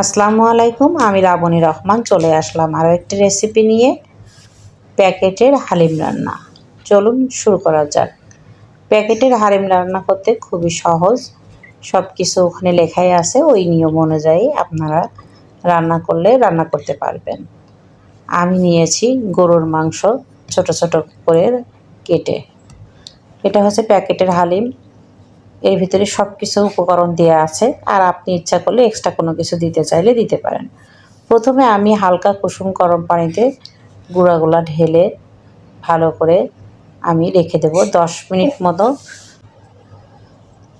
আসসালামু আলাইকুম, আমি রাবণী রহমান চলে আসলাম আরও একটি রেসিপি নিয়ে, প্যাকেটের হালিম রান্না। চলুন শুরু করা যাক। প্যাকেটের হালিম রান্না করতে খুবই সহজ সব কিছু ওখানে লেখাই আছে, ওই নিয়ম অনুযায়ী আপনারা রান্না করলে রান্না করতে পারবেন। আমি নিয়েছি গরুর মাংস ছোট ছোট করে কেটে। এটা হচ্ছে প্যাকেটের হালিম। এর ভিতরে সব কিছু উপকরণ দেওয়া আছে। আর আপনি ইচ্ছা করলে এক্সট্রা কোনো কিছু দিতে চাইলে দিতে পারেন। প্রথমে আমি হালকা কুসুম গরম পানিতে গুঁড়াগুলা ঢেলে ভালো করে আমি রেখে দেব। দশ মিনিট মতো,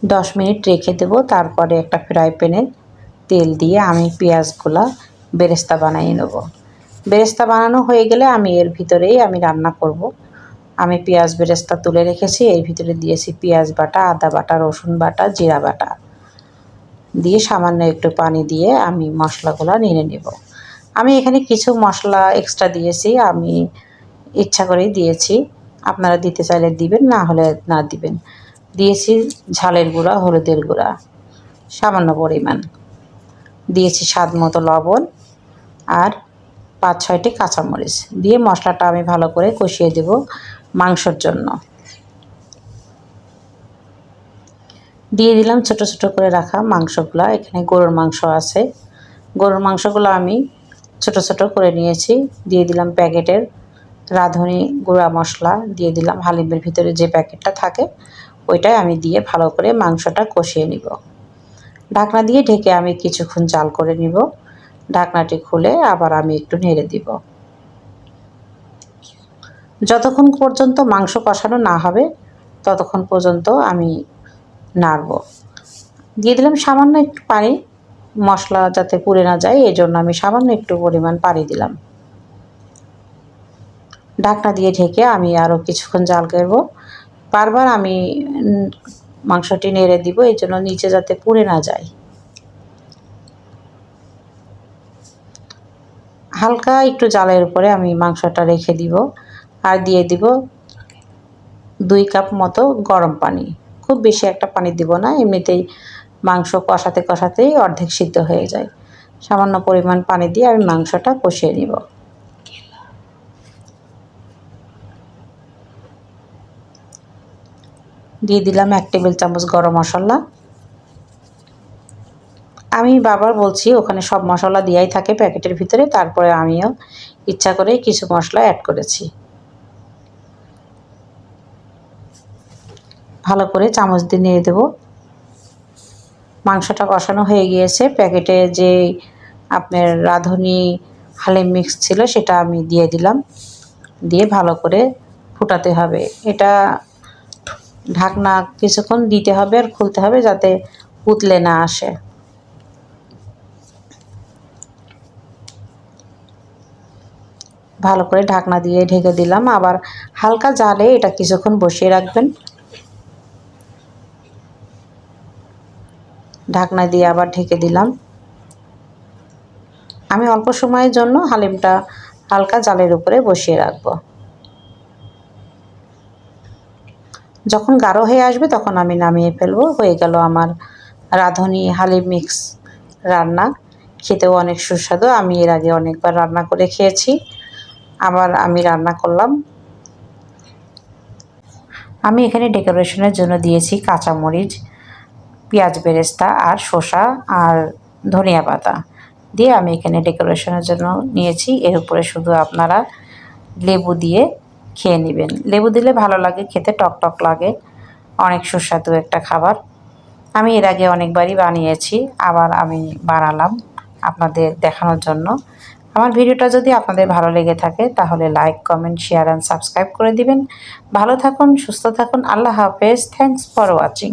দশ মিনিট রেখে দেব। তারপরে একটা ফ্রাই প্যানে তেল দিয়ে আমি পেঁয়াজগুলা বেরেস্তা বানিয়ে নেব। বেরেস্তা বানানো হয়ে গেলে আমি এর ভিতরেই আমি রান্না করব। আমি পেঁয়াজ বেরেস্তা তুলে রেখেছি, এর ভিতরে দিয়েছি পেঁয়াজ বাটা, আদা বাটা, রসুন বাটা, জিরা বাটা। দিয়ে সামান্য একটু পানি দিয়ে আমি মশলাগুলো নিয়ে নেব। আমি এখানে কিছু মশলা এক্সট্রা দিয়েছি, আমি ইচ্ছা করেই দিয়েছি। আপনারা দিতে চাইলে দিবেন, না হলে না দিবেন। দিয়েছি ঝালের গুঁড়া, হলুদের গুঁড়া, সামান্য পরিমাণ। দিয়েছি স্বাদ মতো লবণ আর পাঁচ ছয়টি কাঁচামরিচ। দিয়ে মশলাটা আমি ভালো করে কষিয়ে দেব। মাংসর জন্য। দিয়ে দিলাম ছোট ছোট করে রাখা মাংসগুলো। এখানে গরুর মাংস আছে। গরুর মাংসগুলো আমি ছোট ছোট করে নিয়েছি। দিয়ে দিলাম প্যাকেটের রাঁধুনি গুঁড়া মশলা। দিয়ে দিলাম হালিমের ভিতরে যে প্যাকেটটা থাকে, ওইটাই আমি দিয়ে ভালো করে মাংসটা কষিয়ে নিব। ঢাকনা দিয়ে ঢেকে আমি কিছুক্ষণ জাল করে নিব। ঢাকনাটি খুলে আবার আমি একটু নেড়ে দিব। যতক্ষণ পর্যন্ত মাংস কষানো না হবে, ততক্ষণ পর্যন্ত আমি নাড়ব। দিয়ে দিলাম সামান্য একটু পানি, মশলা যাতে পুড়ে না যায় এই জন্য আমি সামান্য একটু পরিমাণ পানি দিলাম। ঢাকনা দিয়ে ঢেকে আমি আরও কিছুক্ষণ জাল করব। বারবার আমি মাংসটি নেড়ে দিব, এই জন্য নিচে যাতে পুড়ে না যায়। হালকা একটু জালের উপরে আমি মাংসটা রেখে দিব। আর দিয়ে দিব দুই কাপ মতো গরম পানি। খুব বেশি একটা পানি দিব না, এমনিতেই মাংস কষাতে কষাতেই অর্ধেক সিদ্ধ হয়ে যায়। সামান্য পরিমাণ পানি দিয়ে আমি মাংসটা কষিয়ে নিব। দিয়ে দিলাম এক টেবিল চামচ গরম মশলা। আমি বাবার বলছি, ওখানে সব মশলা দেওয়াই থাকে প্যাকেটের ভিতরে, তারপরে আমিও ইচ্ছা করে কিছু মশলা অ্যাড করেছি। ভালো করে চামচ দিয়ে নিয়ে দেবো। মাংসটা কষানো হয়ে গিয়েছে। প্যাকেটে যে আপনার রাঁধুনি হালিম মিক্স ছিল সেটা আমি দিয়ে দিলাম। দিয়ে ভালো করে ফুটাতে হবে। এটা ঢাকনা কিছুক্ষণ দিতে হবে আর খুলতে হবে যাতে উতলে না আসে। ভালো করে ঢাকনা দিয়ে ঢেকে দিলাম। আবার হালকা জালে এটা কিছুক্ষণ বসিয়ে রাখবেন। ঢাকনা দিয়ে আবার ঢেকে দিলাম। আমি অল্প সময়ের জন্য হালিমটা হালকা জালের উপরে বসিয়ে রাখব। যখন গাঢ় হয়ে আসবে তখন আমি নামিয়ে ফেলব। হয়ে গেল আমার রাঁধুনি হালিম মিক্স রান্না। খেতেও অনেক সুস্বাদু। আমি এর আগে অনেকবার রান্না করে খেয়েছি। আবার আমি রান্না করলাম। আমি এখানে ডেকোরেশনের জন্য দিয়েছি কাঁচামরিচ। পেঁয়াজ, বেরেস্তা আর শসা আর ধনিয়া পাতা দিয়ে আমি এখানে ডেকোরেশনের জন্য নিয়েছি। এর উপরে শুধু আপনারা লেবু দিয়ে খেয়ে নেবেন। লেবু দিলে ভালো লাগে, খেতে টক টক লাগে, অনেক সুস্বাদু একটা খাবার। আমি এর আগে অনেকবারই বানিয়েছি, আবার আমি বানালাম আপনাদের দেখানোর জন্য। আমার ভিডিওটা যদি আপনাদের ভালো লেগে থাকে, তাহলে like comment share and subscribe করে দিবেন। ভালো থাকুন, সুস্থ থাকুন, আল্লাহ হাফেজ। Thanks for watching